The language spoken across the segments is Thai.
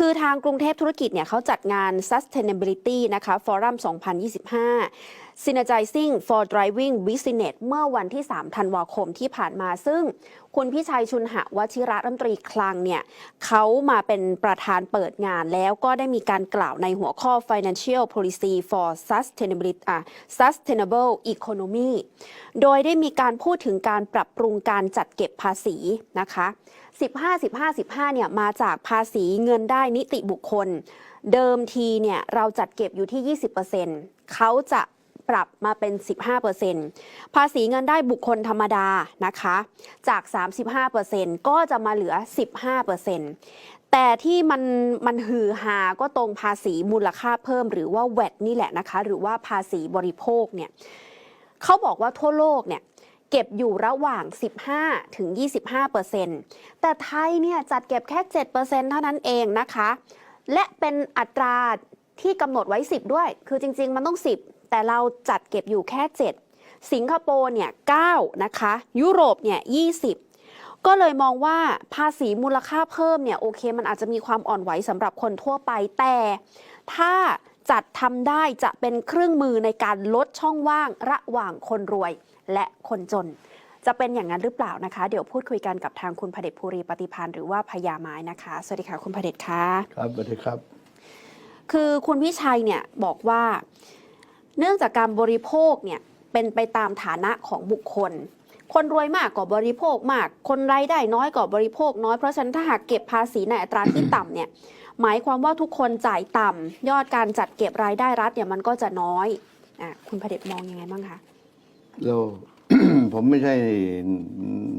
คือทางกรุงเทพธุรกิจเนี่ยเขาจัดงาน Sustainability นะคะ Forum 2025 Synergizing for Driving Business เมื่อวันที่ 3 ธันวาคมที่ผ่านมา ซึ่งคุณพิชัยชุนหะวชิระรัฐมนตรีคลังเนี่ยเขามาเป็นประธานเปิดงานแล้วก็ได้มีการกล่าวในหัวข้อ Financial Policy for Sustainability อะ Sustainable Economy โดยได้มีการพูดถึงการปรับปรุงการจัดเก็บภาษีนะคะ 15 15 15เนี่ยมาจากภาษีเงินได้นิติบุคคล เดิมทีเนี่ยเราจัดเก็บอยู่ที่ 20%เขาจะปรับมาเป็น 15%ภาษีเงินได้บุคคลธรรมดานะคะ จาก 35%ก็จะมาเหลือ 15%แต่ที่มันมันฮือฮาก็ตรงภาษีมูลค่าเพิ่มหรือว่าแวดนี่แหละนะคะ หรือว่าภาษีบริโภคเนี่ยเขาบอกว่าทั่วโลกเนี่ย เก็บอยู่ระหว่าง 15ถึง25เปอร์เซ็นต์แต่ไทยเนี่ยจัดเก็บแค่7เปอร์เซ็นต์เท่านั้นเองนะคะ และเป็นอัตราที่กำหนดไว้ 10 ด้วย คือจริง ๆ มันต้อง 10 แต่เราจัดเก็บอยู่แค่ 7 สิงคโปร์เนี่ย9นะคะ ยุโรปเนี่ย20 ก็เลยมองว่าภาษีมูลค่าเพิ่มเนี่ยโอเค มันอาจจะมีความอ่อนไหวสำหรับคนทั่วไป แต่ถ้าจัดทำได้จะเป็นเครื่องมือในการลดช่องว่างระหว่างคนรวย และคนจน จะเป็นอย่างนั้นหรือเปล่านะคะ เดี๋ยวพูดคุยกันกับทางคุณพเดชภูริปฏิพันธ์หรือว่าพญาไม้นะคะ สวัสดีค่ะคุณพเดชค่ะครับสวัสดีครับ คือคุณวิชัยเนี่ยบอกว่า เนื่องจากการบริโภคเนี่ยเป็นไปตามฐานะของบุคคล คนรวยมากก็บริโภคมาก คนรายได้น้อยก็บริโภคน้อย เพราะฉะนั้นถ้าหากเก็บภาษีในอัตราที่ต่ำเนี่ยหมายความว่าทุกคนจ่ายต่ำยอดการจัดเก็บรายได้รัฐเนี่ยมันก็จะน้อยอะคุณพเดชมองยังไงบ้างคะ เราผมไม่ใช่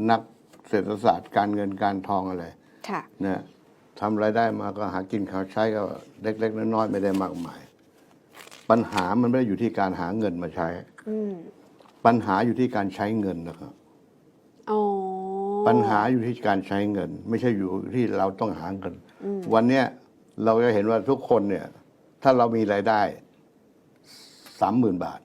นักเศรษฐศาสตร์การเงินการทองอะไรค่ะนะทำรายได้มาก็หากินข้าวใช้ก็เล็ก ๆ น้อยๆไม่ได้มากมาย ปัญหามันไม่ได้อยู่ที่การหาเงินมาใช้อืมปัญหาอยู่ที่การใช้เงินนะครับอ๋อปัญหาอยู่ที่การใช้เงิน ไม่ใช่อยู่ที่เราต้องหาเงินอืมวันเนี้ยเราจะเห็นว่าทุกคนเนี่ย ถ้าเรามีรายได้สามหมื่นบาท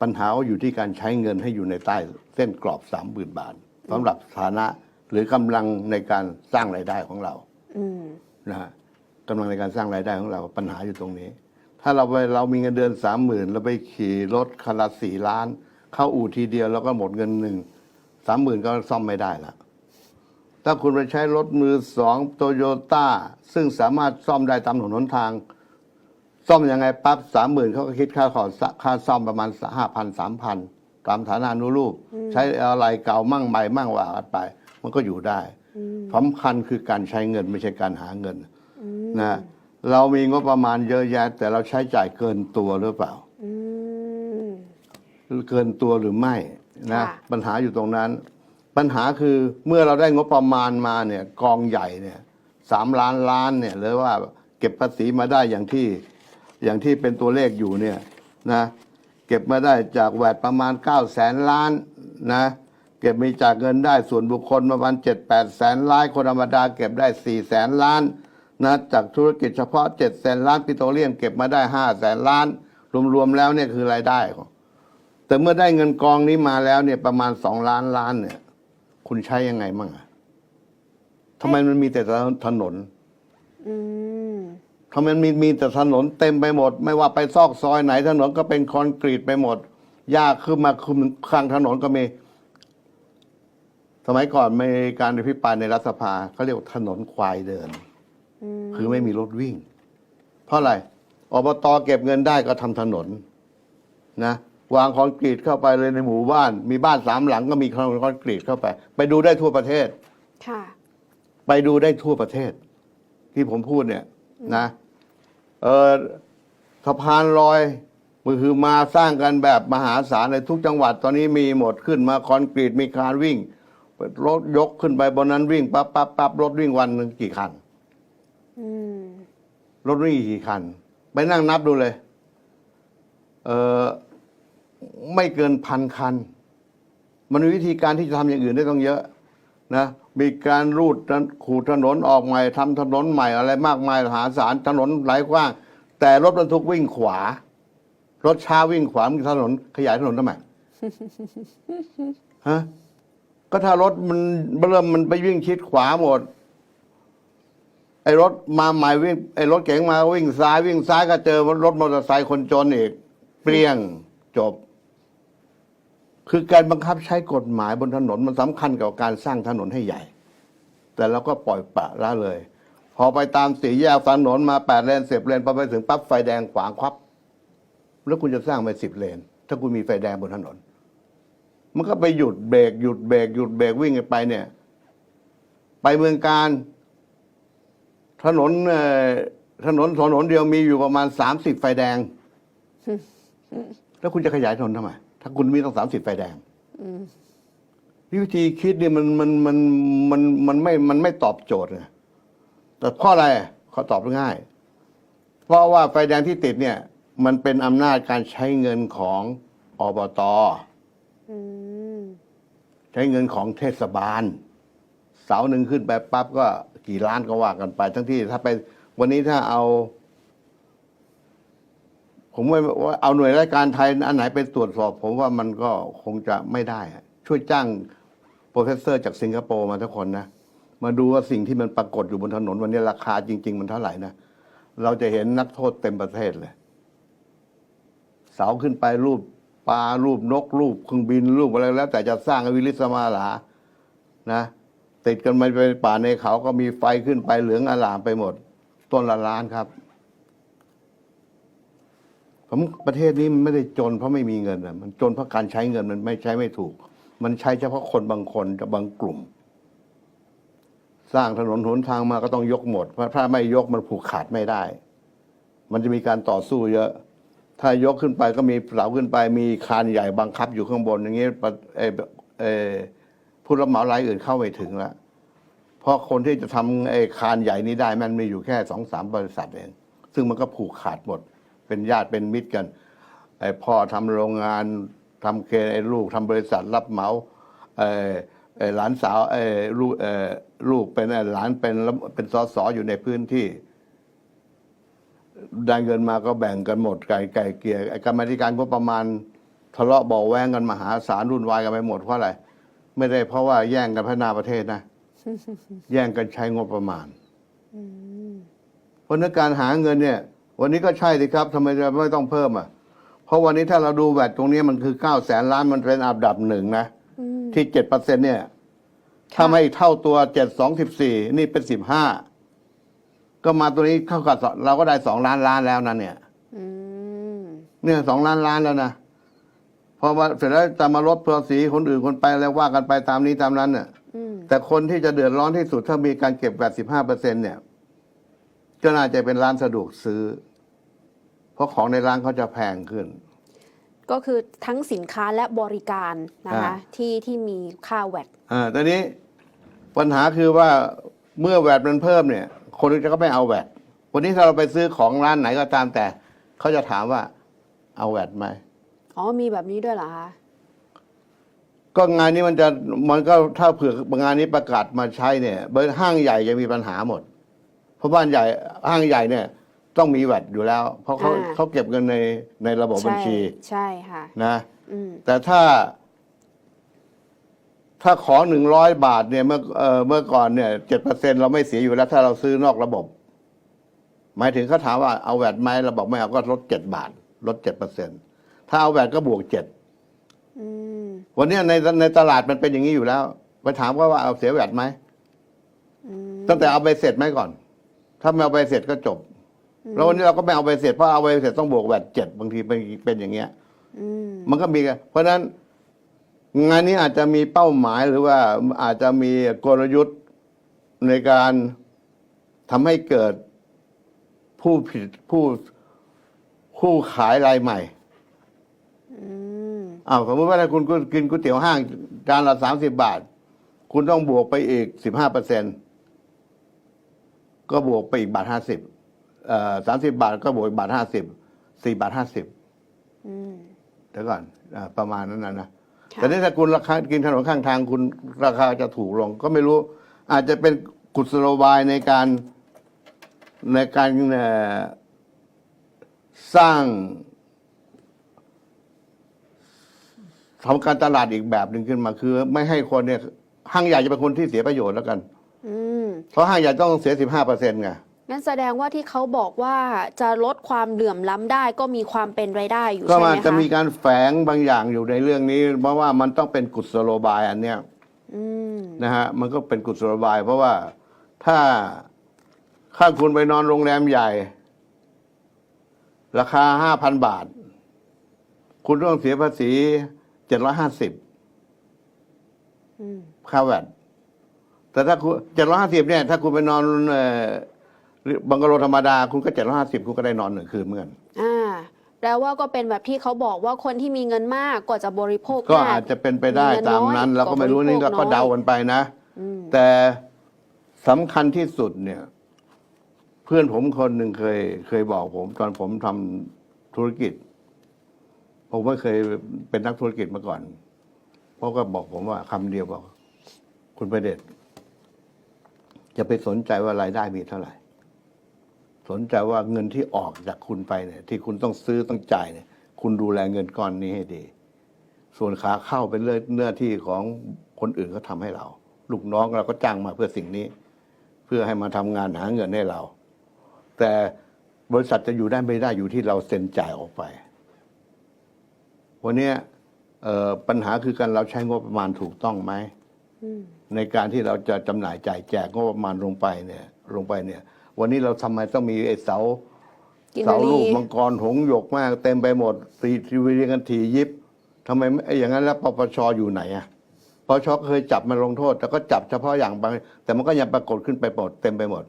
ปัญหาก็อยู่ที่การใช้เงินให้อยู่ในใต้เส้นกรอบสามหมื่นบาทสำหรับฐานะหรือกำลังในการสร้างรายได้ของเราอืมนะฮะกำลังในการสร้างรายได้ของเราปัญหาอยู่ตรงนี้ ถ้าเราไปเรามีเงินเดือนสามหมื่นเราไปขี่รถคันละสี่ล้าน เข้าอู่ทีเดียวแล้วก็หมดเงินหนึ่งสามหมื่นก็ซ่อมไม่ได้ละถ้าคุณไปใช้รถมือสองโตโยต้าซึ่งสามารถซ่อมได้ตามถนนหนทาง ซ่อมยังไงปั๊บสามหมื่นเขาก็คิดค่าขอค่าซ่อมประมาณห้าพันสามพันตามฐานานุรูป ใช้อะไรเก่ามั่งใหม่มั่งว่ากันไป มันก็อยู่ได้อืมสำคัญคือการใช้เงินไม่ใช่การหาเงินอืมนะเรามีงบประมาณเยอะแยะ แต่เราใช้จ่ายเกินตัวหรือเปล่าอืมเกินตัวหรือไม่นะค่ะปัญหาอยู่ตรงนั้น ปัญหาคือเมื่อเราได้งบประมาณมาเนี่ย กองใหญ่เนี่ยสามล้านล้านเนี่ยหรือว่าเก็บภาษีมาได้อย่างที่ อย่างที่เป็นตัวเลขอยู่เนี่ยนะเก็บมาได้จากแวดประมาณ9ก้าแสนล้านนะเก็บมีจากเงินได้ส่วนบุคคลประมาณ7 8แสนล้านคนธรรมดาเก็บได้4แสนล้านนะจากธุรกิจเฉพาะ7แสนล้านปิโตรเลียมเก็บมาได้5แสนล้าน รวมๆแล้วเนี่ยคือรายได้ของแต่เมื่อได้เงินกองนี้มาแล้วเนี่ยประมาณสองล้านล้านเนี่ยคุณใช้ยังไงมั่งอะทำไมมันมีแต่ถนน ทำไมมันมีมีแต่ถนนเต็มไปหมด ไม่ว่าไปซอกซอยไหนถนนก็เป็นคอนกรีตไปหมดหญ้าขึ้นมาคุมข้างถนนก็มี สมัยก่อนมีการอภิปรายในรัฐสภาเขาเรียกว่าถนนควายเดินอืมคือไม่มีรถวิ่ง เพราะอะไรอบตเก็บเงินได้ก็ทำถนน นะวางคอนกรีตเข้าไปเลยในหมู่บ้าน มีบ้านสามหลังก็มีคอนกรีตเข้าไป ไปดูได้ทั่วประเทศ ค่ะ ไปดูได้ทั่วประเทศ ที่ผมพูดเนี่ย นะ เออสะพานลอยมือคือมาสร้างกันแบบมหาศาลเลยทุกจังหวัดตอนนี้มีหมดขึ้นมาคอนกรีตมีการวิ่งรถยกขึ้นไปบนนั้นวิ่งปั๊บปั๊บปั๊บรถวิ่งวันหนึ่งกี่คันอืมรถวิ่งกี่คัน ไปนั่งนับดูเลย เออไม่เกินพันคัน มันมีวิธีการที่จะทำอย่างอื่นได้ต้องเยอะ นะมีการรูดขูดถนนออกใหม่ทำถนนใหม่อะไรมากมายมหาศาลถนนไหลกว้าง แต่รถบรรทุกวิ่งขวา รถช้าวิ่งขวามันถนนขยายถนนทำไมฮะก็ถ้ารถมันเริ่มมันไปวิ่งชิดขวาหมด ไอ้รถมาใหม่วิ่งไอ้รถเก๋งมาวิ่งซ้ายวิ่งซ้ายก็เจอรถมอเตอร์ไซค์คนจนอีก เปรี้ยงจบ คือการบังคับใช้กฎหมายบนถนนมันสำคัญกับการสร้างถนนให้ใหญ่ แต่เราก็ปล่อยปละละเลย พอไปตามสี่แยกถนนมาแปดเลนสิบเลนพอไปถึงปั๊บไฟแดงขวางควับ แล้วคุณจะสร้างไปสิบเลน ถ้าคุณมีไฟแดงบนถนน มันก็ไปหยุดเบรกหยุดเบรกหยุดเบรกวิ่งกันไปเนี่ย ไปเมืองการ ถนนเอ่อถนนถนนเดียวมีอยู่ประมาณสามสิบไฟแดง แล้วคุณจะขยายถนนทำไม ถ้าคุณมีต้องสามสิบไฟแดงนี่วิธีคิดเนี่ยมันมันมันมันมันไม่มันไม่ตอบโจทย์ไงแต่เพราะอะไรเขาตอบง่าย เพราะว่าไฟแดงที่ติดเนี่ย มันเป็นอำนาจการใช้เงินของอบตอืมใช้เงินของเทศบาล เสาหนึ่งขึ้นไปปั๊บก็กี่ล้านก็ว่ากันไป ทั้งที่ถ้าไปวันนี้ถ้าเอา ผมว่าว่เอาหน่วยราชการไทยอันไหนไปตรวจสอบ ผมว่ามันก็คงจะไม่ได้ ช่วยจ้างโปรเฟสเซอร์จากสิงคโปร์มาทุกคนนะ มาดูว่าสิ่งที่มันปรากฏอยู่บนถนนวันนี้ราคาจริง ๆ มันเท่าไหร่นะ เราจะเห็นนักโทษเต็มประเทศเลย เสาขึ้นไปรูปปลารูปนกรูปเครื่องบินรูปอะไรแล้ว แต่จะสร้างวิลิสมาลานะ ติดกันมาไปป่าในเขาก็มีไฟขึ้นไปเหลืองอลามไปหมด ต้นละล้านครับ ผมประเทศนี้มันไม่ได้จนเพราะไม่มีเงินอะมันจนเพราะการใช้เงินมันไม่ใช้ไม่ถูก มันใช้เฉพาะคนบางคนกับบางกลุ่ม สร้างถนนหนทางมาก็ต้องยกหมดเพราะถ้าไม่ยกมันผูกขาดไม่ได้ มันจะมีการต่อสู้เยอะ ถ้ายกขึ้นไปก็มีเสาขึ้นไป มีคานใหญ่บังคับอยู่ข้างบน อย่างนี้ปะเออเออผู้รับเหมารายอื่นเข้าไม่ถึงแล้วเพราะคนที่จะทำไอ้คานใหญ่นี้ได้มันมีอยู่แค่สองสามบริษัทเอง ซึ่งมันก็ผูกขาดหมด เป็นญาติเป็นมิตรกันไอ้พ่อทำโรงงานทำเคไอ้ลูกทำบริษัทรับเหมาไอ้ไอ้หลานสาวไอ้ลูกเอ่อลูกเป็นไอ้หลานเป็นเป็นสสอยู่ในพื้นที่ได้เงินมาก็แบ่งกันหมดไก่ไก่เกลี่ยไอ้กรรมาธิการก็ประมาณทะเลาะเบาะแวงกันมหาศาลรุ่นวายกันไปหมดเพราะอะไรไม่ได้เพราะว่าแย่งกันพัฒนาประเทศนะ แย่งกันใช้งบประมาณเพราะฉะนั้นการหาเงินเนี่ย วันนี้ก็ใช่สิครับทำไมจะไม่ต้องเพิ่มอะ เพราะวันนี้ถ้าเราดูแวดตรงนี้มันคือเก้าแสนล้านมันเป็นอันดับหนึ่งนะอืมที่เจ็ดเปอร์เซ็นเนี่ยถ้าไม่เท่าตัวเจ็ดสองสิบสี่นี่เป็นสิบห้าก็มาตัวนี้เท่ากับสองเราก็ได้สองล้านล้านแล้วนะเนี่ยอืมเนี่ยสองล้านล้านแล้วนะพอมาเสร็จแล้วจะมาลดภาษีคนอื่นคนไปแล้วว่ากันไปตามนี้ตามนั้นเนี่ยอืมแต่คนที่จะเดือดร้อนที่สุดถ้ามีการเก็บแวดสิบห้าเปอร์เซ็นเนี่ย ก็น่าจะเป็นร้านสะดวกซื้อ เพราะของในร้านเขาจะแพงขึ้น ก็คือทั้งสินค้าและบริการนะคะอ่าที่ที่มีค่าแวดอ่าตอนนี้ปัญหาคือว่าเมื่อแวดมันเพิ่มเนี่ย คนจะก็ไม่เอาแวดวันนี้ถ้าเราไปซื้อของร้านไหนก็ตามแต่เขาจะถามว่า เอาแวดไหมอ๋อมีแบบนี้ด้วยเหรอคะก็งานนี้มันจะมันก็ถ้าเผื่องานนี้ประกาศมาใช้เนี่ยเบอร์ห้างใหญ่จะมีปัญหาหมดเพ ราะบ้านใหญ่ห้างใหญ่เนี่ยต้องมีแวดอยู่แล้ว เพราะเขาเขาเก็บเงินในในระบบบัญชีใช่ค่ะ นะ อืม แต่ถ้า ถ้าของหนึ่งร้อยบาทเนี่ยเมื่อเอ่อเมื่อก่อนเนี่ยเจ็ดเปอร์เซ็นเราไม่เสียอยู่แล้ว ถ้าเราซื้อนอกระบบ หมายถึงเขาถามว่าเอาแวดไหมเราบอกไม่เอาก็ลดเจ็ดบาท ลดเจ็ดเปอร์เซ็นถ้าเอาแวดก็บวกเจ็ดอืม วันเนี้ยในในตลาดมันเป็นอย่างนี้อยู่แล้ว ไปถามเขาว่าเอาเสียแวดไหมอืม ตั้งแต่เอาไปเสร็จไหมก่อน ถ้าไม่เอาไปเสร็จก็จบ แล้ววันนี้เราก็ไม่เอาไปเสร็จเพราะเอาไปเสร็จต้องบวกแวดเจ็ดบางทีเป็นเป็นอย่างเงี้ยอืมมันก็มีกันเพราะฉะนั้นงานนี้อาจจะมีเป้าหมายหรือว่าอาจจะมีกลยุทธ์ในการทำให้เกิดผู้ผิดผู้ผู้ขายรายใหม่อืมอ้าวสมมติว่าถ้าคุณกินก๋วยเตี๋ยวห้างจานละสามสิบบาท คุณต้องบวกไปอีกสิบห้าเปอร์เซ็น ก็บวกไปอีกบาทห้าสิบเอ่อสามสิบาทก็บวกอีกบาทห้าสิบสี่บาทห้าสิบอืมเดี๋ยวก่อนอาประมาณนั้นนะนะค่ะแต่นี่ถ้าคุณราคากินถนนข้างทางคุณราคาจะถูกลง ก็ไม่รู้ อาจจะเป็นกุศโลบายในการในการเอ่อสร้างทำการตลาดอีกแบบหนึ่งขึ้นมาคือ ไม่ให้คนเนี่ยห้างใหญ่จะเป็นคนที่เสียประโยชน์แล้วกัน อืมเพราะห้างใหญ่ต้องเสียสิบห้าเปอร์เซ็นต์ไงงั้นแสดงว่าที่เขาบอกว่าจะลดความเหลื่อมล้ำได้ก็มีความเป็นไปได้อยู่ก็ใช่ไหมมันคะจะมีการแฝงบางอย่างอยู่ในเรื่องนี้ เพราะว่ามันต้องเป็นกุศโลบายอันเนี้ยอืมนะฮะมันก็เป็นกุศโลบาย เพราะว่าถ้าถ้าคุณไปนอนโรงแรมใหญ่ ราคาห้าพันบาท คุณต้องเสียภาษีเจ็ดร้อยห้าสิบอืมค่าแวด แต่ถ้าคุณเจ็ดร้อยห้าสิบเนี่ย ถ้าคุณไปนอนเอ่อบังกะโลธรรมดา คุณก็เจ็ดร้อยห้าสิบคุณก็ได้นอนหนึ่งคืนเหมือนกันอ่าแปลว่าก็เป็นแบบที่เขาบอกว่าคนที่มีเงินมากก็จะบริโภคก็มากอาจจะเป็นไปได้มีเงินตามนั้นน้อยเราก็ไม่รู้นี่ก็เราบริโภคก็เดาน้อยกันไปนะอืมแต่สำคัญที่สุดเนี่ย เพื่อนผมคนหนึ่งเคย เคยบอกผม ตอนผมทำธุรกิจ ผมไม่เคยเป็นนักธุรกิจมาก่อนเขาก็บอกผมว่าคำเดียวบอก คุณประเดช จะไปสนใจว่ารายได้มีเท่าไหร่ สนใจว่าเงินที่ออกจากคุณไปเนี่ย ที่คุณต้องซื้อต้องจ่ายเนี่ย คุณดูแลเงินก้อนนี้ให้ดี ส่วนขาเข้าเป็นเรื่องเนื้อที่ของคนอื่นเขาทำให้เรา ลูกน้องเราก็จ้างมาเพื่อสิ่งนี้ เพื่อให้มาทำงานหาเงินให้เรา แต่บริษัทจะอยู่ได้ไม่ได้อยู่ที่เราเซ็นจ่ายออกไป วันนี้ปัญหาคือการเราใช้งบประมาณถูกต้องไหม ในการที่เราจะจำหน่ายจ่ายแจกงบประมาณลงไปเนี่ยลงไปเนี่ย วันนี้เราทำไมต้องมีไอ้เสากินเสานาลูรีกมังกรหงส์หยกมาก เต็มไปหมดตีทีวีเรียงกันทียิบทำไมไม่ไอ้อย่างนั้นแล้วปปชอยู่ไหนอะปปชเคยจับมาลงโทษ แต่ก็จับเฉพาะอย่างบางแต่มันก็ยังปรากฏขึ้นไปหมดเต็มไปหมด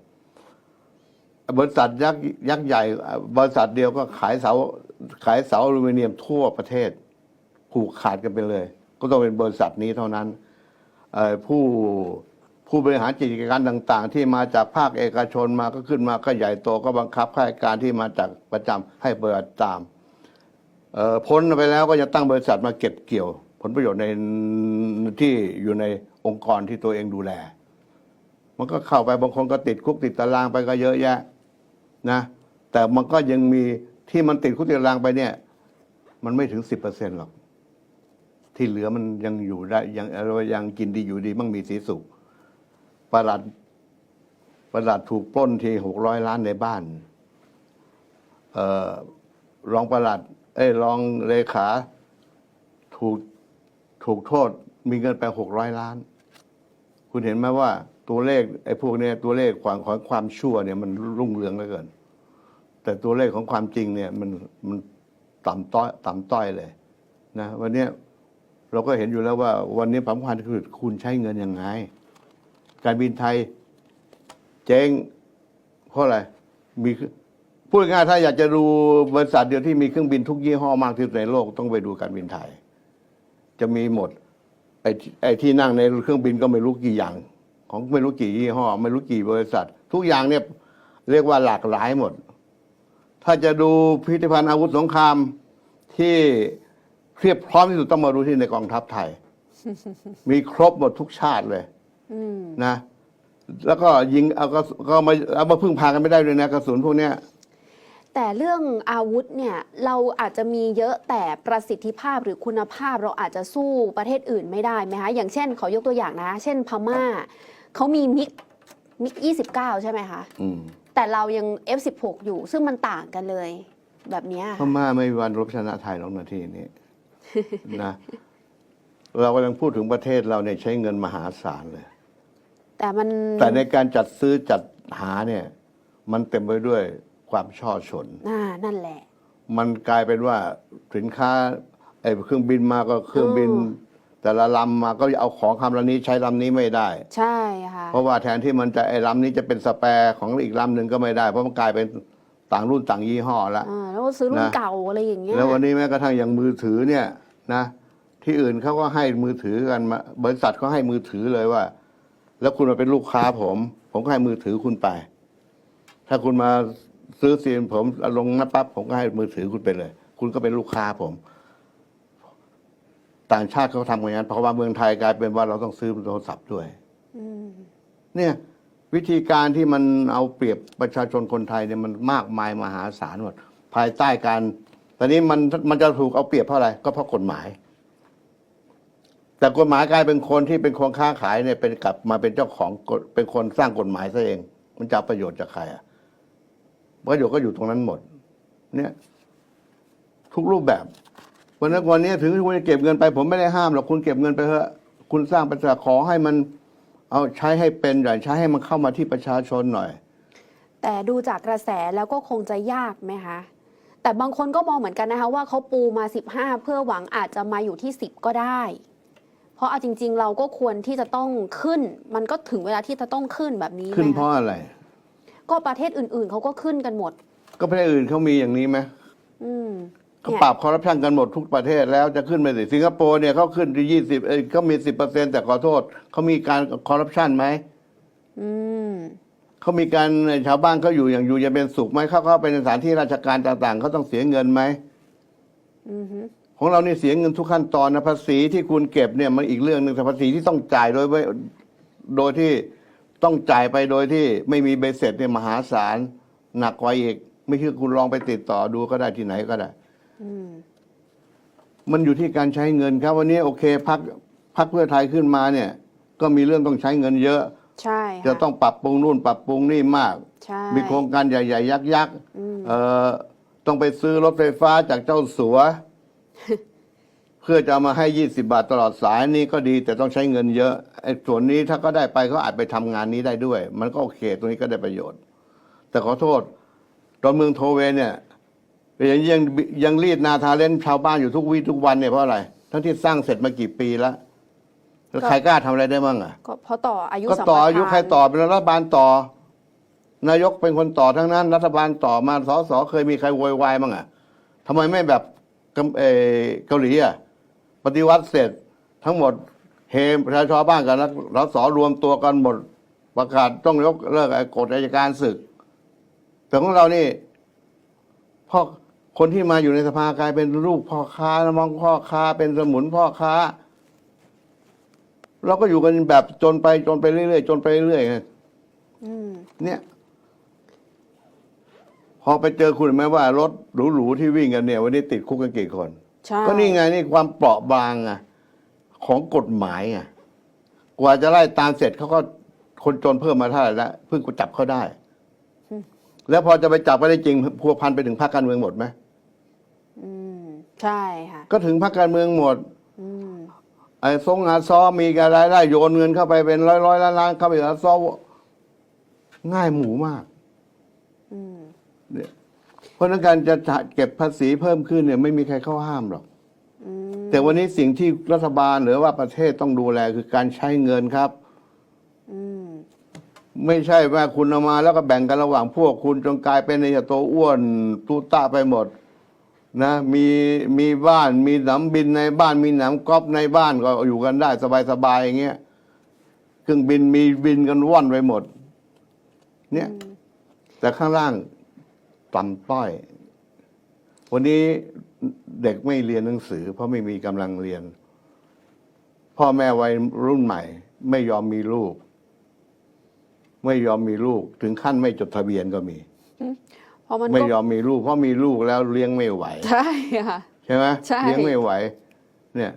บริษัทยักษ์ยักษ์ใหญ่ บริษัทเดียวก็ขายเสาขายเสาอลูมิเนียมทั่วประเทศผูกขาดกันไปเลย ก็ต้องเป็นบริษัทนี้เท่านั้นเอ่อ ผู้ผู้บริหารกิจการต่าง ๆ ที่มาจากภาคเอกชนมาก็ขึ้นมาก็ใหญ่โตก็บังคับข้าราชการที่มาจากประจำให้บริษัทตามพ้นไปแล้วก็จะตั้งบริษัทมาเก็บเกี่ยว ผลประโยชน์ในที่อยู่ในองค์กรที่ตัวเองดูแล มันก็เข้าไปบางคนก็ติดคุกติดตารางไปก็เยอะแยะนะแต่มันก็ยังมีที่มันติดคุกติดตารางไปเนี่ย มันไม่ถึงสิบเปอร์เซ็นต์หรอก ที่เหลือมันยังอยู่ได้ยังเอ่อยังกินดีอยู่ดีมั่งมีสีสุขประหลัดประหลัดถูกปล้นทีหกร้อยล้านในบ้านเอ่อรองประหลัด เอ้รองเลขา ถูกถูกโทษ มีเงินไปหกร้อยล้าน คุณเห็นไหมว่า ตัวเลขไอ้พวกเนี้ยตัวเลขความของความชั่วเนี่ยมันรุ่งเรืองเหลือเกิน แต่ตัวเลขของความจริงเนี่ยมันมันต่ำต้อยต่ำต้อยเลย นะ วันเนี้ย เราก็เห็นอยู่แล้วว่า วันนี้สำคัญคือคุณใช้เงินยังไง การบินไทย เจ๊งเพราะอะไรมีพูดง่ายถ้าอยากจะดูบริษัทเดียวที่มีเครื่องบินทุกยี่ห้อมากที่สุดในโลกต้องไปดูการบินไทย จะมีหมดไอ้ที่ไอ้ที่นั่งในเครื่องบินก็ไม่รู้กี่อย่าง ของไม่รู้กี่ยี่ห้อ ไม่รู้กี่บริษัท ทุกอย่างเนี่ยเรียกว่าหลากหลายหมด ถ้าจะดูพิพิธภัณฑ์อาวุธสงครามที่ เพียบพร้อมที่สุดต้องมาดูที่ในกองทัพไทย มีครบหมดทุกชาติเลยอืมนะ แล้วก็ยิงเอาก็ก็มาเอามาพึ่งพากันไม่ได้ด้วยนะกระสุนพวกเนี้ยแต่เรื่องอาวุธเนี่ยเราอาจจะมีเยอะแต่ประสิทธิภาพหรือคุณภาพเราอาจจะสู้ประเทศอื่นไม่ได้ไหมคะอย่างเช่นขอยกตัวอย่างนะ เช่นพม่าเขามีมิกมิก29ใช่ไหมคะอืมแต่เรายัง F16 อยู่ซึ่งมันต่างกันเลย แบบเนี้ยพม่าไม่มีวันรบชนะไทยหรอกนาทีนี้ นะเรากำลังพูดถึงประเทศเราเนี่ยใช้เงินมหาศาลเลย แต่มันแต่ในการจัดซื้อจัดหาเนี่ย มันเต็มไปด้วยความช่อชนอ่านั่นแหละ มันกลายเป็นว่าสินค้าไอ้เครื่องบินมาก็เครื่องบินอืมแต่ละลำมาก็เอาของคำลำนี้ใช้ลำนี้ไม่ได้ ใช่ค่ะเพราะว่าแทนที่มันจะไอ้ลำนี้จะเป็นสแปร์ของอีกลำหนึ่งก็ไม่ได้ เพราะมันกลายเป็น ต่างรุ่นต่างยี่ห้อละอ่าแล้วก็ซื้อรุ่นนะ เก่าอะไรอย่างเงี้ยแล้ววันนี้แม้กระทั่งอย่างมือถือเนี่ยนะ ที่อื่นเขาก็ให้มือถือกันมาบริษัทเขาให้มือถือเลยว่า แล้วคุณมาเป็นลูกค้าผม ผมก็ให้มือถือคุณไป ถ้าคุณมาซื้อซีนผมลงนะปั๊บผมก็ให้มือถือคุณไปเลย คุณก็เป็นลูกค้าผม ต่างชาติเขาทำอย่างนั้นเพราะว่าเมืองไทยกลายเป็นว่าเราต้องซื้อโทรศัพท์ด้วย อืมเนี่ย วิธีการที่มันเอาเปรียบประชาชนคนไทยเนี่ยมันมากมายมหาศาลหมดภายใต้การตอนนี้มันมันจะถูกเอาเปรียบเพราะอะไร ก็เพราะกฎหมาย แต่กฎหมายกลายเป็นคนที่เป็นคนค้าขายเนี่ยเป็นกลับมาเป็นเจ้าของกฎเป็นคนสร้างกฎหมายซะเอง มันจะประโยชน์จากใครอะประโยชน์ก็อยู่ตรงนั้นหมด เนี่ย ทุกรูปแบบวันนั้นวันนี้ถึงคุณจะเก็บเงินไป ผมไม่ได้ห้ามหรอกคุณเก็บเงินไปเถอะคุณสร้างประชาขอให้มัน เอาใช้ให้เป็นหน่อยใช้ให้มันเข้ามาที่ประชาชนหน่อย แต่ดูจากกระแสแล้วก็คงจะยากไหมคะแต่บางคนก็มองเหมือนกันนะคะว่าเขาปูมา 15 เพื่อหวังอาจจะมาอยู่ที่ 10 ก็ได้ เพราะเอาจริง ๆ เราก็ควรที่จะต้องขึ้น มันก็ถึงเวลาที่จะต้องขึ้นแบบนี้ขึ้นไหมเพราะคะอะไร ก็ประเทศอื่นๆเขาก็ขึ้นกันหมด ก็ประเทศอื่นเขามีอย่างนี้ไหมอืม เขาเนี่ยปราบคอร์รัปชันกันหมดทุกประเทศแล้วจะขึ้นไปสิสิงคโปร์เนี่ยเขาขึ้นที่ยี่สิบเอ้ยเขามีสิบเปอร์เซ็นแต่ขอโทษเขามีการคอร์รัปชันไหมอืมเขามีการชาวบ้านเขาอยู่อย่างอยู่อยังเป็นสุขไหมเขาเข้าไปในสถานที่ราชการต่างๆเขาต้องเสียเงินไหมอือฮึของเรานี่เสียเงินทุกขั้นตอนนะภาษีที่คุณเก็บเนี่ยมันอีกเรื่องหนึ่งแต่ภาษีที่ต้องจ่ายโดยไม่โดยที่ต้องจ่ายไปโดยที่ไม่มีใบเสร็จเนี่ยมหาศาลหนักกว่าอีก ไม่เชื่อคุณลองไปติดต่อดูก็ได้ที่ไหนก็ได้อื มมันอยู่ที่การใช้เงินครับ วันนี้โอเคพักพักเพื่อไทยขึ้นมาเนี่ย ก็มีเรื่องต้องใช้เงินเยอะ ใช่ค่จะต้องปรับปรุงนู่นปรับปรุงนี่มากใช่มีโครงการใหญ่ ๆ ยักษ์ยักษ์อืมเอ่อต้องไปซื้อรถไฟฟ้าจากเจ้าสัว เพื่อจะเอามาให้20บาทตลอดสายนี่ก็ดี แต่ต้องใช้เงินเยอะไอ้ส่วนนี้ถ้าก็ได้ไปเขาอาจไปทำงานนี้ได้ด้วย มันก็โอเค ตรงนี้ก็ได้ประโยชน์ แต่ขอโทษตอนเมืองโทเวเนี่ย ยังยังยังรีดนาทาเล่นชาวบ้านอยู่ทุกวี่ทุกวันเนี่ยเพราะอะไร ทั้งที่สร้างเสร็จมากี่ปีแล้วแล้วใครกล้าทำอะไรได้บ้างอะก็เพราะต่ออายุก็สัมปต่อทานอายุใครต่อเป็นรัฐบาลต่อ นายกเป็นคนต่อทั้งนั้น รัฐบาลต่อมาสสเคยมีใครโวยวายบ้างอะทำไมไม่แบบกำเอ่อเกาหลีอะปฏิวัติเสร็จทั้งหมดเฮมประชาชนบ้านกันแล้วสสรวมตัวกันหมดประกาศต้องยกเลิกไอ้กฎอัยการศึก แต่ของเรานี่พ่อ คนที่มาอยู่ในสภากลายเป็นลูกพ่อค้ามองพ่อค้า เป็นสมุนพ่อค้า เราก็อยู่กันแบบจนไปจนไปเรื่อยๆจนไปเรื่อยๆไงอืมเนี่ย พอไปเจอคุณเห็นไหมว่ารถหรูๆที่วิ่งกันเนี่ย วันนี้ติดคุกกันกี่คนใช่ก็นี่ไงนี่ความเปราะบางอะของกฎหมายอะกว่าจะไล่ตามเสร็จเขาก็คนจนเพิ่มมาเท่าไหร่แล้วเพิ่งกูจับเขาได้แล้วพอจะไปจับไปได้จริงพัวพันไปถึงพรรคการเมืองหมดไหมอืม ใช่ค่ะก็ถึงพรรคการเมืองหมดอืมไอ้ทรงอาซอมีการรายได้โยนเงินเข้าไปเป็นร้อยร้อยล้านล้านเข้าไปอาซอง่ายหมูมาก อืมเนี่ยเพราะฉะนั้นการจะเก็บภาษีเพิ่มขึ้นเนี่ยไม่มีใครเข้าห้ามหรอก อืมแต่วันนี้สิ่งที่รัฐบาลหรือว่าประเทศต้องดูแลคือการใช้เงินครับ อืมไม่ใช่ว่าคุณเอามาแล้วก็แบ่งกันระหว่างพวกคุณจนกลายเป็นในตัวอ้วนตูตาไปหมด นะมีมีบ้านมีหนำบินในบ้านมีหนำกอล์ฟในบ้านก็อยู่กันได้สบายๆอย่างเงี้ยเครื่องบินมีบินกันว่อนไปหมด เนี่ย แต่ข้างล่างต่ำต้อย วันนี้เด็กไม่เรียนหนังสือ เพราะไม่มีกำลังเรียน พ่อแม่วัยรุ่นใหม่ ไม่ยอมมีลูก ไม่ยอมมีลูก ถึงขั้นไม่จดทะเบียนก็มี เพราะมันไม่ก็ยอมมีลูก เพราะมีลูกแล้วเลี้ยงไม่ไหว ใช่ค่ะ ใช่ไหมใช่ เลี้ยงไม่ไหว เนี่ย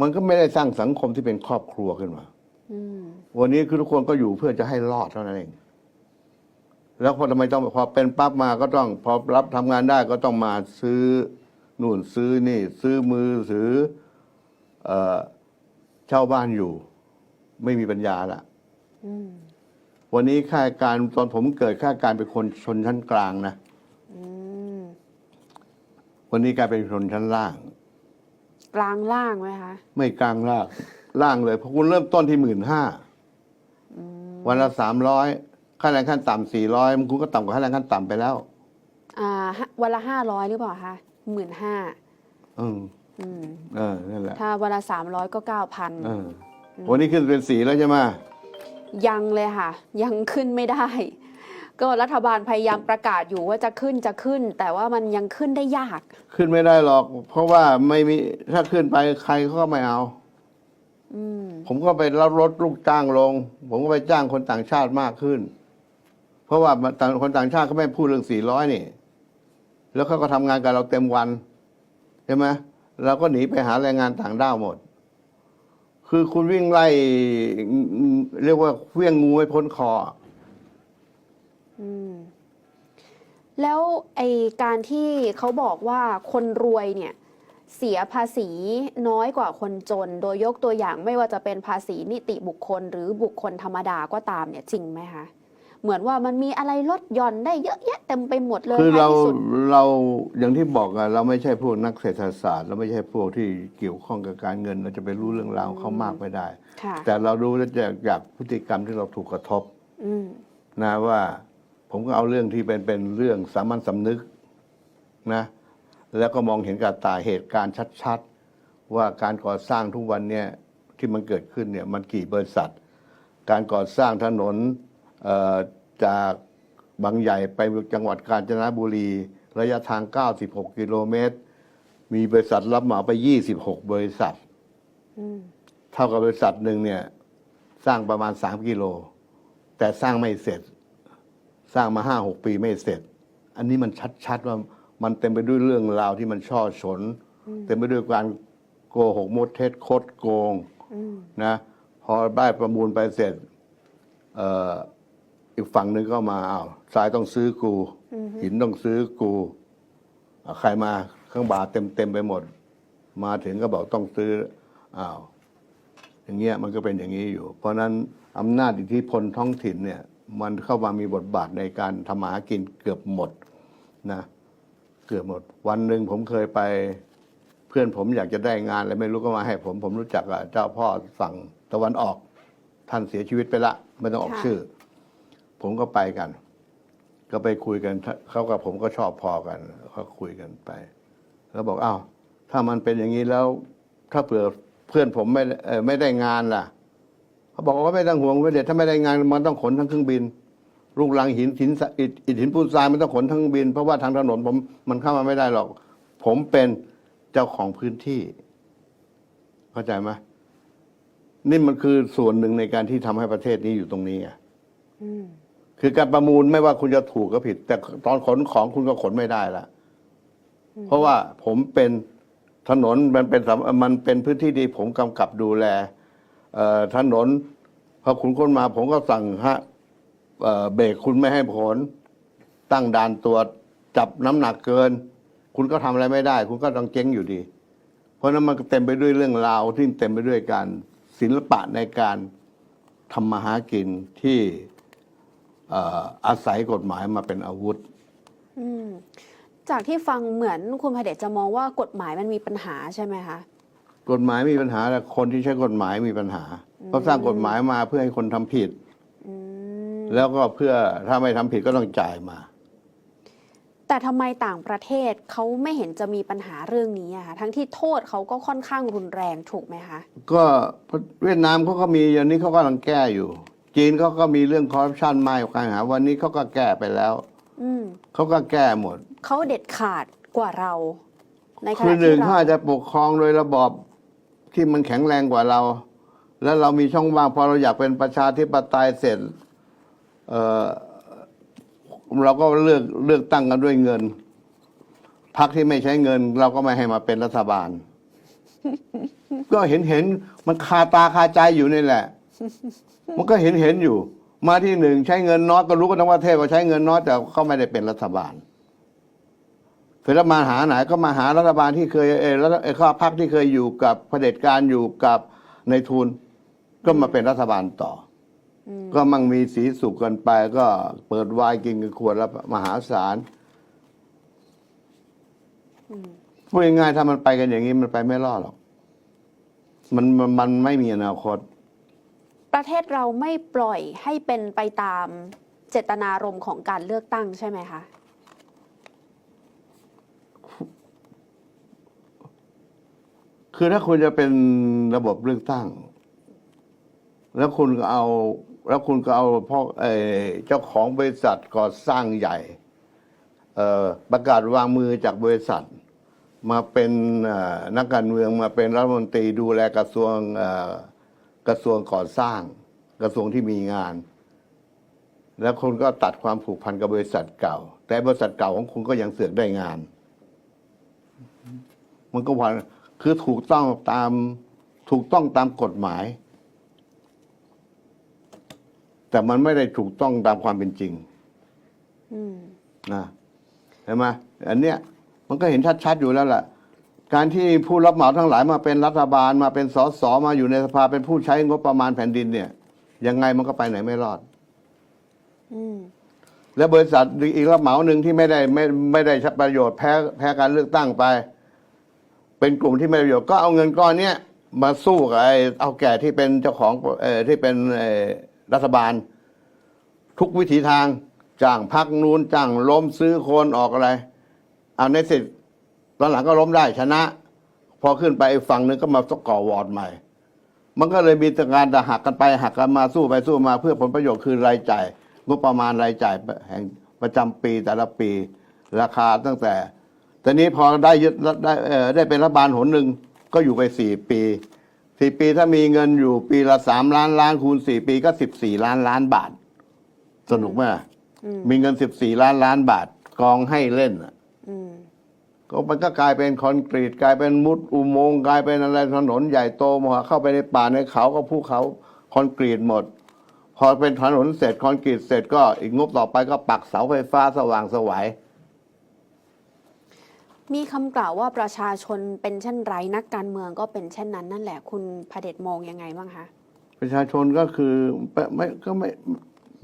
มันก็ไม่ได้สร้างสังคมที่เป็นครอบครัวขึ้นมา อืมวันนี้คือทุกคนก็อยู่เพื่อจะให้รอดเท่านั้นเอง แล้วพอทำไมต้องพอเป็นปั๊บมาก็ต้อง พอรับทำงานได้ก็ต้องมาซื้อนู่นซื้อนี่ ซื้อมือถือเอ่อเช่าบ้านอยู่ ไม่มีปัญญาละอืมวันนี้ข้าราชการตอนผมเกิดข้าราชการเป็นคนชนชั้นกลางนะอืม วันนี้กลายเป็นชนชั้นล่าง กลางล่างไหมคะ ไม่กลางล่าง ล่างเลยเพราะคุณเริ่มต้นที่หมื่นห้าวันละสามร้อยค่าแรงขั้นต่ำสี่ร้อยคุณก็ต่ำกว่าค่าแรงขั้นต่ำไปแล้ว อ่าฮะวันละห้าร้อยหรือเปล่าคะหมื่นห้าอืมอืมเออนั่นแหละถ้าวันละสามร้อยก็เก้าพันเออวันนี้ขึ้นเป็นสีแล้วใช่ไหมยังเลยค่ะ ยังขึ้นไม่ได้ ก็รัฐบาลพยายามประกาศอยู่ว่าจะขึ้นจะขึ้น แต่ว่ามันยังขึ้นได้ยาก ขึ้นไม่ได้หรอก เพราะว่าไม่มีถ้าขึ้นไปใครเขาก็ไม่เอาอืมผมก็ไปรับรถลูกจ้างลง ผมก็ไปจ้างคนต่างชาติมากขึ้น เพราะว่าต่างคนต่างชาติเขาไม่พูดเรื่องสี่ร้อยนี่ แล้วเขาก็ทำงานกับเราเต็มวันใช่ไหมเราก็หนีไปหาแรงงานต่างด้าวหมด คืคือคุณวิ่งไล่เรียกว่าเวี้ยงงูให้พ้นคอ อืมแล้วไอการที่เขาบอกว่าคนรวยเนี่ย เสียภาษีน้อยกว่าคนจน โดยยกตัวอย่างไม่ว่าจะเป็นภาษีนิติบุคคล หรือบุคคลธรรมดาก็ตามเนี่ยจริงไหมคะเหมือนว่ามันมีอะไรลดหย่อนได้เยอะแยะเต็มไปหมดเลยคือท้ายเราที่สุดเราอย่างที่บอกอะเราไม่ใช่พวกนักเศรษฐศาสตร์ เราไม่ใช่พวกที่เกี่ยวข้องกับการเงิน เราจะไปรู้เรื่องราวเขามากไม่ได้ ค่ะแต่เรารู้จากจากพฤติกรรมที่เราถูกกระทบอืม นะว่า ผมก็เอาเรื่องที่เป็นเป็นเรื่องสามัญสำนึกนะแล้วก็มองเห็นกับตาเหตุการณ์ชัดๆ ว่าการก่อสร้างทุกวันเนี่ยที่มันเกิดขึ้นเนี่ยมันกี่บริษัท การก่อสร้างถนนเอ่อจากบางใหญ่ไปจังหวัดกาญจนบุรี ระยะทาง 96 กิโลเมตร มีบริษัทรับเหมาไป 26 บริษัทอืมเท่ากับบริษัทหนึ่งเนี่ยสร้างประมาณ 3 กิโล แต่สร้างไม่เสร็จ สร้างมาห้าหกปีไม่เสร็จ อันนี้มันชัดๆว่ามันเต็มไปด้วยเรื่องราวที่มันช่อฉน เต็มไปด้วยการโกหกมดเท็จคดโกงอืมนะพอได้ประมูลไปเสร็จเอ่ออีกฝั่งหนึ่งก็มาอ้าวทรายต้องซื้อกู หินต้องซื้อกูอะใครมาข้างบาเต็มเต็มๆไปหมด มาถึงก็บอกต้องซื้ออ้าวอย่างเงี้ยมันก็เป็นอย่างนี้อยู่ เพราะฉะนั้นอำนาจอิทธิพลท้องถิ่นเนี่ย มันเข้ามามีบทบาทในการทำมาหากินเกือบหมดนะเกือบหมด วันหนึ่งผมเคยไป เพื่อนผมอยากจะได้งานอะไรไม่รู้ก็มาให้ผมผมรู้จักเจ้าพ่อฝั่งตะวันออก ท่านเสียชีวิตไปละไม่ต้องออกชื่อ ผมก็ไปกัน ก็ไปคุยกันเขากับผมก็ชอบพอกันก็คุยกันไป แล้วบอกอ้าวถ้ามันเป็นอย่างนี้แล้ว ถ้าเผื่อเพื่อนผมไม่ไม่ได้งานล่ะ เขาบอกว่าไม่ต้องห่วงเว้ยเด็ดถ้าไม่ได้งานมันต้องขนทั้งเครื่องบินลูกลังหินหินสะอิฐอิฐหินปูนทรายมันต้องขนทั้งเครื่องบิน เพราะว่าทางถนนผมมันเข้ามาไม่ได้หรอก ผมเป็นเจ้าของพื้นที่ เข้าใจไหมนี่มันคือส่วนหนึ่งในการที่ทำให้ประเทศนี้อยู่ตรงนี้ไงอืมคือการประมูลไม่ว่าคุณจะถูกก็ผิด แต่ตอนขนของคุณก็ขนไม่ได้ละเพราะว่าผมเป็นถนนมันเป็นสำมันเป็นพื้นที่ที่ผมกำกับดูแลเอ่อ ถนนพอคุณคนมาผมก็สั่งฮะเบรกคุณไม่ให้ผล ตั้งด่านตรวจจับน้ำหนักเกิน คุณก็ทำอะไรไม่ได้ คุณก็ต้องเจ๊งอยู่ดี เพราะนั้นมันเต็มไปด้วยเรื่องราวที่เต็มไปด้วยการศิลปะในการทำมาหากินที่อาศัยกฎหมายมาเป็นอาวุธจากที่ฟังเหมือนคุณพระเดชจะมองว่ากฎหมายมันมีปัญหาใช่ไหมคะ กฎหมายมีปัญหาแต่คนที่ใช้กฎหมายมีปัญหาเขาสร้างกฎหมายมาเพื่อให้คนทำผิดอืมแล้วก็เพื่อถ้าไม่ทำผิดก็ต้องจ่ายมา แต่ทำไมต่างประเทศเขาไม่เห็นจะมีปัญหาเรื่องนี้อะคะทั้งที่โทษเขาก็ค่อนข้างรุนแรงถูกไหมคะก็เวียดนามเขาก็มีอย่างนี้เขากำลังแก้อยู่ จีนเขาก็มีเรื่องคอร์รัปชันมาอยู่การหาวันนี้เขาก็แก้ไปแล้วอืมเขาก็แก้หมด เขาเด็ดขาดกว่าเราในขคืณะอหนึ่งที่เขาเราอาจจะปกครองโดยระบอบ ที่มันแข็งแรงกว่าเรา แล้วเรามีช่องว่างพอเราอยากเป็นประชาธิปไตยเสร็จเเราก็เลือกเลือกตั้งกันด้วยเงินพรรคที่ไม่ใช้เงิน เราก็ไม่ให้มาเป็นรัฐบาล ก็เห็นเห็นมันคาตาคาใจอยู่นี่แหละ มันก็เห็นเห็นอยู่ มาที่หนึ่งใช้เงินน้อยก็รู้กันทั้งประเทศว่าใช้เงินน้อยแต่เขาไม่ได้เป็นรัฐบาล เสร็จแล้วมาหาไหนก็มาหารัฐบาลที่เคยเออรัฐเออข้าพรรคที่เคยอยู่กับเผด็จการอยู่กับในทุน ก็มาเป็นรัฐบาลต่ออก็มั่งมีสีสุขกันไป ก็เปิดวายกินกันขวดละมหาศาลพูดง่ายๆถ้ามันไปกันอย่างนี้มันไปไม่รอดหรอกมันมันมันไม่มีอนาคต ประเทศเราไม่ปล่อยให้เป็นไปตามเจตนารมณ์ของการเลือกตั้งใช่ไหมคะ คือถ้าคุณจะเป็นระบบเลือกตั้ง แล้วคุณก็เอา แล้วคุณก็เอาพ่อเอเจ้าของบริษัทก่อสร้างใหญ่เอประกาศวางมือจากบริษัท มาเป็นนักการเมืองมาเป็นรัฐมนตรีดูแลกระทรวงกระทรวงก่อสร้าง กระทรวงที่มีงาน แล้วคุณก็ตัดความผูกพันกับบริษัทเก่า แต่บริษัทเก่าของคุณก็ยังเสือกได้งาน มันก็วัน คือถูกต้องตามถูกต้องตามกฎหมาย แต่มันไม่ได้ถูกต้องตามความเป็นจริงอืมนะเห็นไหมอันเนี้ย มันก็เห็นชัดๆอยู่แล้วล่ะ การที่ผู้รับเหมาทั้งหลายมาเป็นรัฐบาลมาเป็นสสมาอยู่ในสภาเป็นผู้ใช้งบประมาณแผ่นดินเนี่ย ยังไงมันก็ไปไหนไม่รอดอืมแล้วบริษัทอีกรับเหมาหนึ่งที่ไม่ได้ไม่ไม่ได้ใช้ประโยชน์แพ้แพ้การเลือกตั้งไป เป็นกลุ่มที่ไม่ได้ประโยชน์ก็เอาเงินก้อนเนี้ยมาสู้กับไอ้เอาแก่ที่เป็นเจ้าของเอ่อที่เป็นเออรัฐบาล ทุกวิถีทางจ้างพักนูนจ้างล้มซื้อโคนออกอะไรเอาในสิทธิ์ตอนหลังก็ล้มได้ชนะ พอขึ้นไปฝั่งหนึ่งก็มาสก่อวอร์ดใหม่ มันก็เลยมีการหักกันไปหักกันมาสู้ไปสู้มาเพื่อผลประโยชน์คือรายจ่ายงบประมาณรายจ่ายแห่งประจำปีแต่ละปี ราคาตั้งแต่ ตอนนี้พอได้ยึดได้เอ่อได้เป็นรัฐบาลหนหนึ่งก็อยู่ไปสี่ปีสี่ปีถ้ามีเงินอยู่ปีละสามล้านล้านคูณสี่ปีก็สิบสี่ล้านล้านบาท สนุกไหมล่ะอืมมีเงินสิบสี่ล้านล้านบาทกองให้เล่นน่ะอืมก็มันก็กลายเป็นคอนกรีตกลายเป็นมุดอุโมงค์กลายเป็นอะไรถนนใหญ่โตมหาเข้าไปในป่าในเขาก็ภูเขาคอนกรีตหมด พอเป็นถนนเสร็จคอนกรีตเสร็จก็อีกงบต่อไปก็ปักเสาไฟฟ้าสว่างไสวัย มีคำกล่าวว่าประชาชนเป็นเช่นไรนักการเมืองก็เป็นเช่นนั้นนั่นแหละคุณพระเดชมองยังไงบ้างคะประชาชนก็คือไม่ไม่ก็ไม่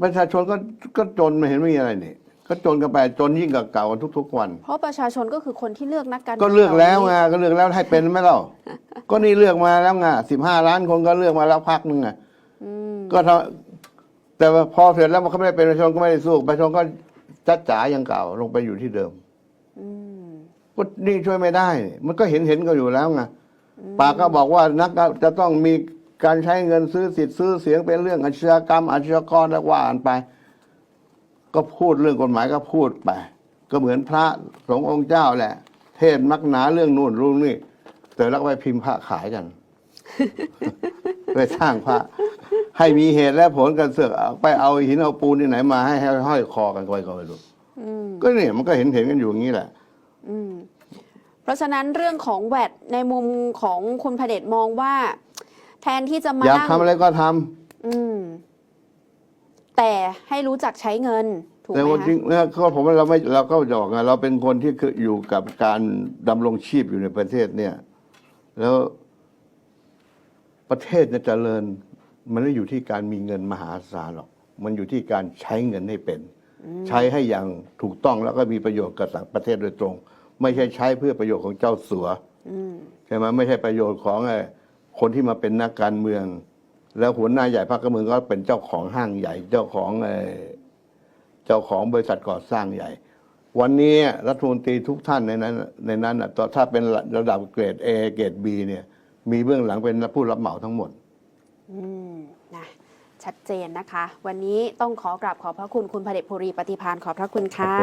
ประชาชนก็ก็จนไม่เห็นมีอะไรนี่ก็จนกันไปจนยิ่งกว่าเก่ากันทุกๆวัน เพราะประชาชนก็คือคนที่เลือกนักการมืก็งเลือกแล้วหไงนี้ก็เลือกแล้วให้เป็นไหมเล่าก็นี่เลือกมาแล้วไงสิบห้าล้านคนก็เลือกมาแล้วพักหนึ่งไงอืมก็ทำแต่ว่าพอเสร็จแล้วมันก็ไม่ได้เป็นประชาชนก็ไม่ได้สู้ประชาชนก็จัดจ๋าอย่างเก่าลงไปอยู่ที่เดิมอืม ก็นี่ช่วยไม่ได้ มันก็เห็นเห็นก็อยู่แล้วไงปากก็บอกว่านักจะต้องมีการใช้เงินซื้อสิทธิ์ซื้อเสียงเป็นเรื่องอาชญากรรมอาชญากรแล้วว่ากันไป ก็พูดเรื่องกฎหมายก็พูดไป ก็เหมือนพระสงฆ์องค์เจ้าแหละ เทศน์มักหนาเรื่องนู่นรุ่นนี่แต่แล้วก็ไปพิมพ์พระขายกันไปสร้างพระ ให้มีเหตุและผลกันเสือกเอาไปเอาหินเอาปูนที่ไหนมาให้ให้ห้อยคอกันก็ไปก็ไม่รู้อืมก็เนี่ยมันก็เห็นเห็นกันอยู่อย่างนี้แหละอืมเพ ราะฉะนั้นเรื่องของแวดในมุมของคุณพระเดชมองว่า แทนที่จะมาอยากนั่งทำอะไรก็ทำอืม แต่ให้รู้จักใช้เงิน ถูกไหแต่มว่าจริงคะเนี่ยก็ผมว่าเราไม่เราก็จะบอกไงเราเป็นคนที่คืออยู่กับการดำรงชีพอยู่ในประเทศเนี่ย แล้วประเทศเนี่ยเจริญ มันไม่อยู่ที่การมีเงินมหาศาลหรอก มันอยู่ที่การใช้เงินให้เป็น ใช้ให้อย่างถูกต้องแล้วก็มีประโยชน์กับสังประเทศโดยตรง ไม่ใช่ใช้เพื่อประโยชน์ของเจ้าสัวอืมใช่ไหมไม่ใช่ประโยชน์ของไอ้คนที่มาเป็นนักการเมือง แล้วหัวหน้าใหญ่พรรคการเมืองก็เป็นเจ้าของห้างใหญ่ เจ้าของไอ้เจ้าของบริษัทก่อสร้างใหญ่ วันนี้รัฐมนตรีทุกท่านในนั้นในนั้นน่ะถ้าเป็นระดับเกรด A เกรด B เนี่ย มีเบื้องหลังเป็นผู้รับเหมาทั้งหมดอืมนะชัดเจนนะคะ วันนี้ต้องขอกราบขอบพระคุณคุณพระเดชภูรีปฏิพานขอบพระคุณค่ะ